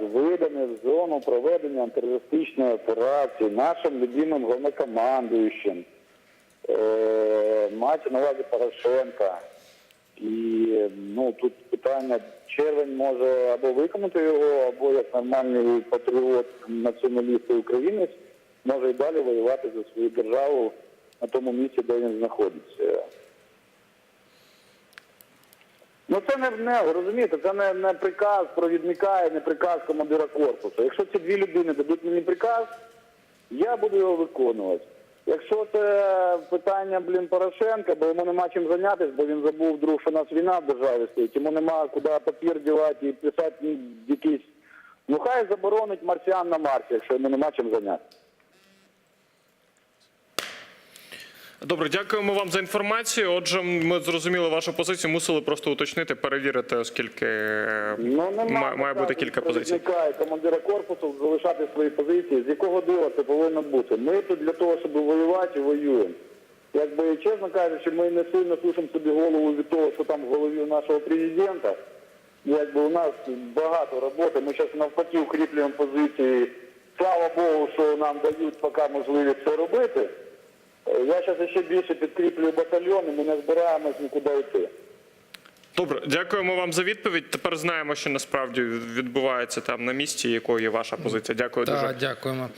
виданий в зону проведення антитерористичної операції нашим любимим головнокомандуючим, е, мається на увазі Порошенка. І ну тут питання, червень може або виконати його, або як нормальний патріот, націоналіст і українець, може і далі воювати за свою державу на тому місці, де він знаходиться. Ну це не, не розумієте, це не, не приказ провідника і не приказ командира корпусу. Якщо ці дві людини дадуть мені приказ, я буду його виконувати. Якщо це питання, блін, Порошенка, бо йому нема чим зайнятися, бо він забув вдруг, що у нас війна в державі стоїть, йому нема куди папір дівати і писати якісь. Ну хай заборонить марсіан на Марсі, якщо йому нема чим зайнятися. Добре, дякуємо вам за інформацію. Отже, ми зрозуміли вашу позицію, мусили просто уточнити, перевірити, оскільки е, Ну, нема має бути кілька позицій. провідника командира корпусу залишати свої позиції. З якого дива це повинно бути? Ми тут для того, щоб воювати, воюємо. Якби чесно кажучи, ми не сильно сушимо собі голову від того, що там в голові нашого президента. Якби у нас багато роботи. Ми зараз навпаки укріплюємо позиції. Слава Богу, що нам дають поки можливість це робити. Я зараз ще більше підкріплюю батальйон, і ми не збираємось нікуди йти. Добре, дякуємо вам за відповідь. Тепер знаємо, що насправді відбувається там на місці, якою є ваша позиція. Дякую дуже. Так, дякуємо.